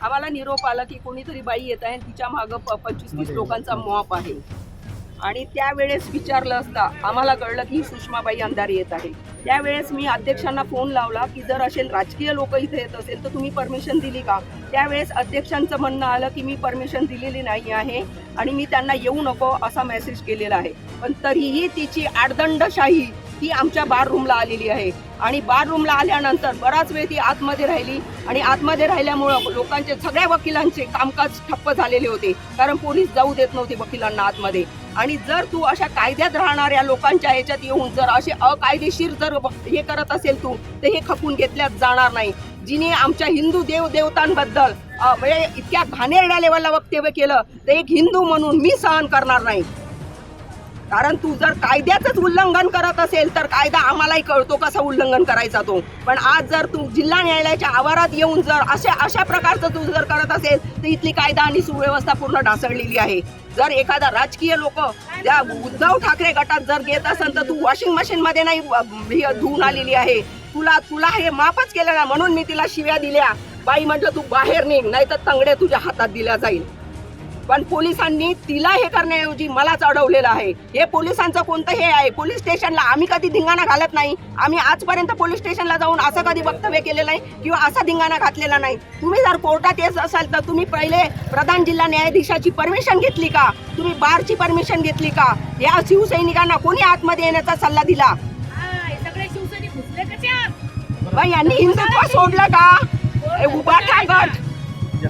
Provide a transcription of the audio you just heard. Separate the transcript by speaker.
Speaker 1: आम्हाला निरोप आला की कोणीतरी बाई येत आहे तिच्या मागं पंचवीस तीस लोकांचा मॉप आहे. आणि त्यावेळेस विचारलं असता आम्हाला कळलं की ही सुषमाबाई अंधारे येत आहे. त्यावेळेस मी अध्यक्षांना फोन लावला की जर असे राजकीय लोक इथे येत असेल तर तुम्ही परमिशन दिली का? त्यावेळेस अध्यक्षांचं म्हणणं आलं की मी परमिशन दिलेली नाही आहे आणि मी त्यांना येऊ नको असा मेसेज केलेला आहे. पण तरीही तिची आडदंडशाही ती आमच्या बार रूमला आलेली आहे. आणि बार रूमला आल्यानंतर बराच वेळ ती आतमध्ये राहिली आणि आतमध्ये राहिल्यामुळं लोकांचे सगळ्या वकिलांचे कामकाज ठप्प झालेले होते. कारण पोलीस जाऊ देत नव्हते वकिलांना आतमध्ये. आणि जर तू अशा कायद्यात राहणाऱ्या लोकांच्या याच्यात येऊन जर असे अकायदेशीर जर हे करत असेल तू तर हे खपून घेतल्यात जाणार नाही. जिने आमच्या हिंदू देव देवतांबद्दल अ, म्हणजे इतक्या घाणेरड्या लेवलला वक्तव्य केलं तर एक हिंदू म्हणून मी सहन करणार नाही. कारण तू जर कायद्याचंच उल्लंघन करत असेल तर कायदा आम्हालाही कळतो कसा उल्लंघन करायचा तो. पण आज जर तू जिल्हा न्यायालयाच्या आवारात येऊन जर अशा अशा प्रकारचं तू जर करत असेल तर इथली कायदा आणि सुव्यवस्था पूर्ण ढासळलेली आहे. जर एखादा राजकीय लोक त्या उद्धव ठाकरे गटात जर घेत असेल तर तू वॉशिंग मशीन मध्ये नाही धुवून आलेली आहे. तुला तुला हे माफच केलं ना म्हणून मी तिला शिव्या दिल्या. बाई म्हटलं तू बाहेर निघ नाही तर तंगड्या तुझ्या हातात दिल्या जाईल. पण पोलिसांनी तिला हे करण्याऐवजी मलाच अडवलेलं आहे. हे पोलिसांचं कोणतं हे आहे? पोलीस स्टेशनला आम्ही कधी धिंगाणा घालत नाही. आम्ही आजपर्यंत पोलीस स्टेशनला जाऊन असं कधी वक्तव्य केलेलं नाही किंवा असा धिंगाणा घातलेला नाही. तुम्ही जर कोर्टात येत असाल तर तुम्ही पहिले प्रधान जिल्हा न्यायाधीशाची परमिशन घेतली का? तुम्ही बारची परमिशन घेतली का? या शिवसैनिकांना कोणी आतमध्ये येण्याचा सल्ला दिला? यांनी हिंदुत्व सोडलं का?